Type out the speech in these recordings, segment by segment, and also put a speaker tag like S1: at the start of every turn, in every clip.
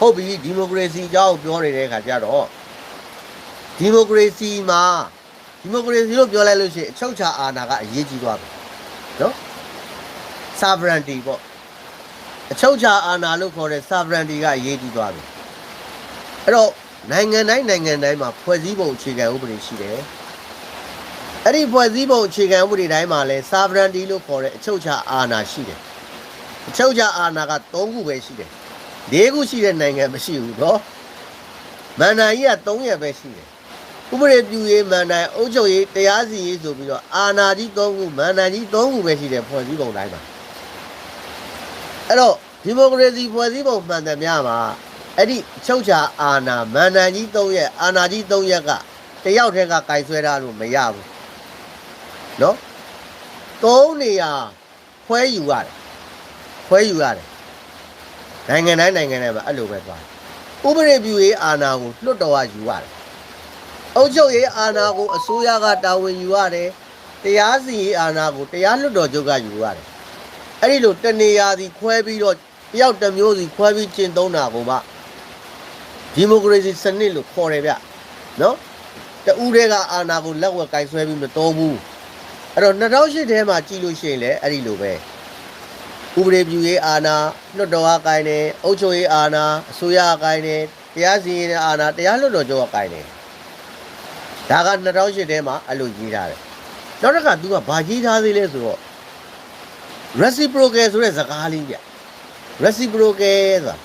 S1: ဟုတ်ပြီဒီမိုကရေစီအကြောင်းပြောနေတဲ့အခါကျတော့ဒီမိုကရေစီမှာဒီမိုကရေစီလို့ပြောလိုက်လို့ရှိရင်အချုပ်ချာအာဏာကအရေးကြီးသွားပြီနော် sovereignty ပေါ့အချုပ်ချာအာဏာလို့ခေါ်တဲ့ sovereignty ကအရေးကြီးသွားပြီအဲ့တော့နိုင်ငံတိုင်းနိုင်ငံတိုင်းမှာဖွဲ့စည်းပုံအခြေခံဥပဒေရှိတယ်အဲ့ဒီဖွဲ့စည်းပုံအခြေခံဥပဒေတိုင်းမှာလဲ sovereignty လို့ခေါ်တဲ့အချုပ်ချာအာဏာရှိတယ်အချုပ်ချာအာဏာက၃ခုပဲရှိတယ် ၄ခုရှိတဲ့နိုင်ငံမရှိဘူးတော့မန္တန်ကြီးက၃ရက်ပဲရှိတယ်ဥပဒေပြုရေးမန္တန်အုပ်ချုပ်ရေးတရားစီရေးဆိုပြီးတော့အာဏာကြီး၃ခုမန္တန်ကြီး၃ခုပဲရှိတယ်ဖွဲ့စည်းပုံတိုင်းမှာအဲ့တော့ဒီမိုကရေစီဖွဲ့စည်းပုံမှန်သမျှမှာအဲ့ဒီချုပ်ချာအာဏာမန္တန်ကြီး၃ရက်အာဏာကြီး၃ရက်ကတယောက်တည်းကကင်ဆွဲတာလို့မရဘူးနော်၃နေရာခွဲယူရတယ်ခွဲယူရတယ် နိုင်ငံတိုင်းနိုင်ငံတိုင်းမှာအဲ့လိုပဲသွားတယ်ဥပဒေပြုရေးအာဏာကိုလွတ်တော်ကယူရတယ်အုပ်ချုပ်ရေးအာဏာကိုအစိုးရကတာဝန်ယူရတယ်တရားစီရင်အာဏာကိုတရားလွတ်တော်ချုပ်ကယူရတယ်အဲ့ဒီလိုတနေရာစီခွဲပြီးတော့တယောက်တစ်မျိုးစီခွဲပြီးကျင့်သုံးတာကိုမှဒီမိုကရေစီစနစ်လို့ခေါ်တယ်ဗျနော်တူးတွေကအာဏာကိုလက်ဝက်ကင်ဆွဲပြီးမသုံးဘူးအဲ့တော့2008ထဲမှာကြည့်လို့ရှိရင်လည်းအဲ့ဒီလိုပဲ ဥပဒေပြုရေးအာဏာလွှတ်တော်ကကိုင်းတယ်အုပ်ချုပ်ရေးအာဏာအစိုးရကကိုင်းတယ်တရားစီရင်တဲ့အာဏာတရားလွှတ်တော်ချုပ်ကကိုင်းတယ်ဒါက2008ထဲမှာအဲ့လိုရေးထားတယ်နောက်တစ်ခါ तू ကဘာရေးထားသေးလဲဆိုတော့ reciprocal ဆိုတဲ့စကားလေးပြ reciprocal ဆိုတာ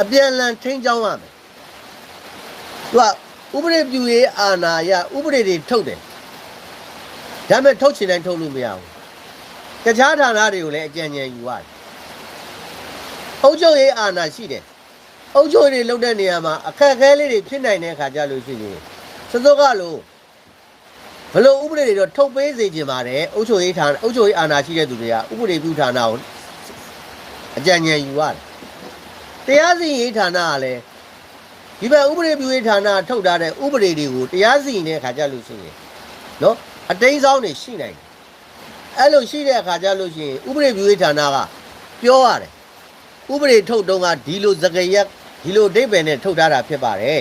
S1: အပြန်အလှန်ထိန်းချောင်းရမယ် तू ကဥပဒေပြုရေးအာဏာရဥပဒေတွေထုတ်တယ်ဒါပေမဲ့ထုတ်ချင်တိုင်းထုတ်လို့မရဘူး တခြားဌာနတွေကိုလည်းအကြံဉာဏ်ယူရတယ်။အုပ်ချုပ်ရေးအာဏာရှိတယ်။အုပ်ချုပ်ရေးလုပ်တဲ့နေရာမှာအခက်အခဲလေးတွေဖြစ်နိုင်တဲ့အခါကြလို့ရှိရင်စစောကလို့ဘလို့ဥပဒေတွေတော့ထုတ်ပေးစေချင်ပါတယ်။အုပ်ချုပ်ရေးဌာနအုပ်ချုပ်ရေးအာဏာရှိတဲ့သူတွေကဥပဒေပြုဌာနကိုအကြံဉာဏ်ယူရတယ်။တရားစီရင်ရေးဌာနကလည်းဒီဘက်ဥပဒေပြုရေးဌာနထုတ်ထားတဲ့ဥပဒေတွေကိုတရားစီရင်တဲ့အခါကြလို့ရှိရင်နော်အတိန်းဆောင်တွေရှိနိုင်တယ် အဲ့လိုရှိတဲ့အခါကျလို့ရှိရင်ဥပဒေပြုရေးဌာနကပြောရတယ်ဥပဒေထုတ်တုံးကဒီလိုသကရက်ဒီလိုအဓိပ္ပာယ်နဲ့ထုတ်ထားတာဖြစ်ပါတယ်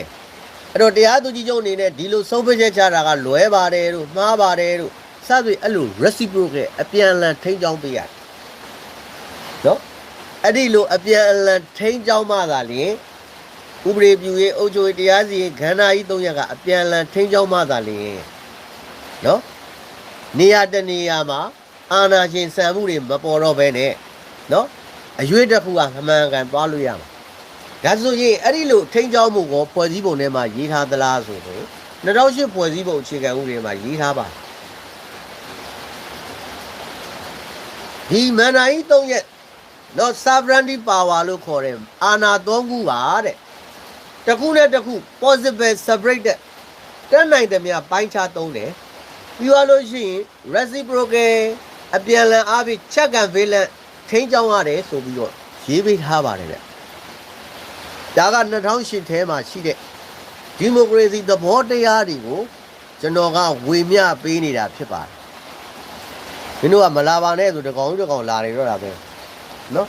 S1: အဲ့တော့တရားသူကြီးချုပ်အနေနဲ့ဒီလိုဆုံးဖြတ်ချက်ချတာကလွဲပါတယ်လို့မှားပါတယ်လို့စသဖြင့်အဲ့လို reciprocal အပြန်အလှန်ထိန်းချောင်းပေးရတယ်နော်အဲ့ဒီလိုအပြန်အလှန်ထိန်းချောင်းမှသာလျှင်ဥပဒေပြုရေးအုပ်ချုပ်ရေးတရားစီရင်ခန္ဓာကြီး၃ရပ်ကအပြန်အလှန်ထိန်းချောင်းမှသာလျှင်နော်နေရာတနေရာမှာ အာနာရှင်ဆံမှုတွေမပေါ်တော့ဘဲနဲ့နော်အရွေးတစ်ခုကမှန်ကန်သွားလို့ရမှာဒါဆိုရင်အဲ့ဒီလိုထိန်းချောင်းမှုကိုဖွဲ့စည်းပုံထဲမှာရေးထားသလားဆိုတော့2008ဖွဲ့စည်းပုံအခြေခံဥပဒေမှာရေးထားပါတယ်ဒီမန္တလေး၃ရက်နော် sovereignty power လို့ခေါ်တယ်အာဏာ၃ခုပါတဲ့တစ်ခုနဲ့တစ်ခု possible separate တဲ့တက်နိုင်တယ်များပိုင်းခြားသုံးတယ်ပြီးသွားလို့ရှိရင် reciprocal အပြန်အလှန်အားဖြင့် check and balance ထိန်းချောင်းရတယ်ဆိုပြီးတော့ရေးပေးထားပါတယ်ဗျဒါက2008ထဲမှာရှိတဲ့ဒီမိုကရေစီသဘောတရားတွေကိုကျွန်တော်ကဝေမျှပေးနေတာဖြစ်ပါတယ်မင်းတို့ကမလာပါနဲ့ဆိုတကောင်ကြီးတကောင်လာနေတော့တာပဲနော်